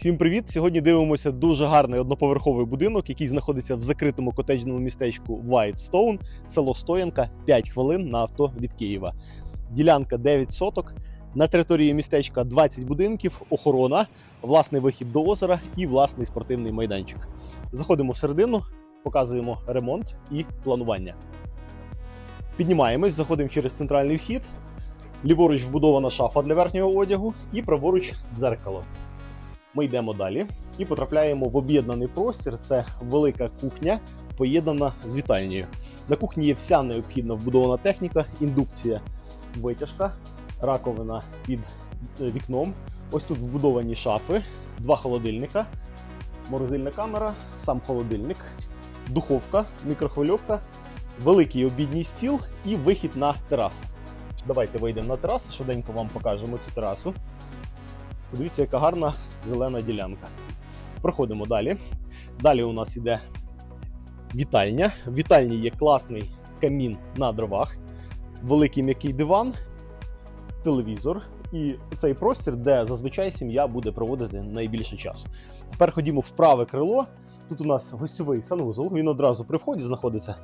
Всім привіт! Сьогодні дивимося дуже гарний одноповерховий будинок, який знаходиться в закритому котеджному містечку Whitestone, село Стоянка, 5 хвилин на авто від Києва. Ділянка 9 соток. На території містечка 20 будинків, охорона, власний вихід до озера і власний спортивний майданчик. Заходимо всередину, показуємо ремонт і планування. Піднімаємось, заходимо через центральний вхід. Ліворуч вбудована шафа для верхнього одягу і праворуч дзеркало. Ми йдемо далі і потрапляємо в об'єднаний простір. Це велика кухня, поєднана з вітальнею. На кухні є вся необхідна вбудована техніка, індукція, витяжка, раковина під е, вікном. Ось тут вбудовані шафи, два холодильника, морозильна камера, сам холодильник, духовка, мікрохвильовка, великий обідній стіл і вихід на терасу. Давайте вийдемо на терасу, швиденько вам покажемо цю терасу. Подивіться, яка гарна зелена ділянка. Проходимо далі. Далі у нас іде вітальня. В вітальні є класний камін на дровах, великий м'який диван, телевізор і цей простір, де зазвичай сім'я буде проводити найбільше часу. Тепер ходімо в праве крило. Тут у нас гостьовий санвузол. Він одразу при вході знаходиться.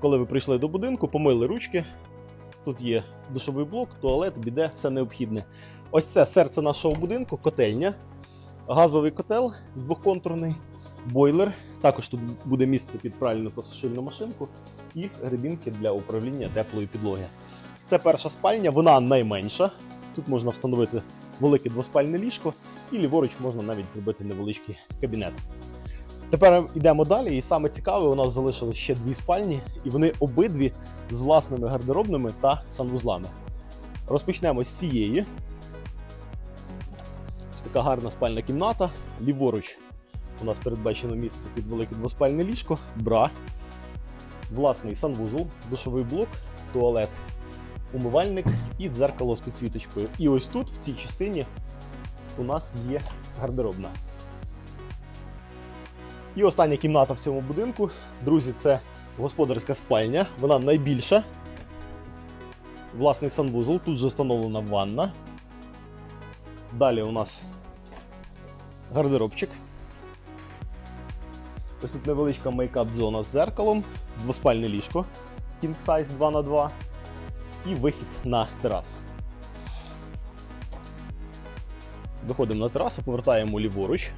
Коли ви прийшли до будинку, помили ручки. Тут є душовий блок, туалет, біде, все необхідне. Ось це серце нашого будинку, котельня, газовий котел двохконтурний, бойлер. Також тут буде місце під пральну та сушильну машинку і гребінки для управління теплої підлоги. Це перша спальня, вона найменша. Тут можна встановити велике двоспальне ліжко, і ліворуч можна навіть зробити невеличкий кабінет. Тепер йдемо далі, і саме цікаве, у нас залишилось ще дві спальні, і вони обидві з власними гардеробними та санвузлами. Розпочнемо з цієї. Ось така гарна спальна кімната. Ліворуч у нас передбачено місце під велике двоспальне ліжко, бра, власний санвузол, душовий блок, туалет, умивальник і дзеркало з підсвіточкою. І ось тут, в цій частині, у нас є гардеробна. І остання кімната в цьому будинку. Друзі, це господарська спальня. Вона найбільша. Власний санвузол. Тут же встановлена ванна. Далі у нас гардеробчик. Ось тут невеличка мейкап-зона з зеркалом, двоспальне ліжко King Size 2х2 і вихід на терасу. Виходимо на терасу, повертаємо ліворуч.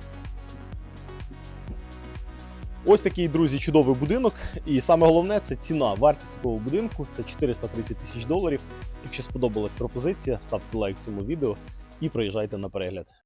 Ось такий, друзі, чудовий будинок. І саме головне це ціна. Вартість такого будинку це 430 тисяч доларів. Якщо сподобалась пропозиція, ставте лайк цьому відео і приїжджайте на перегляд.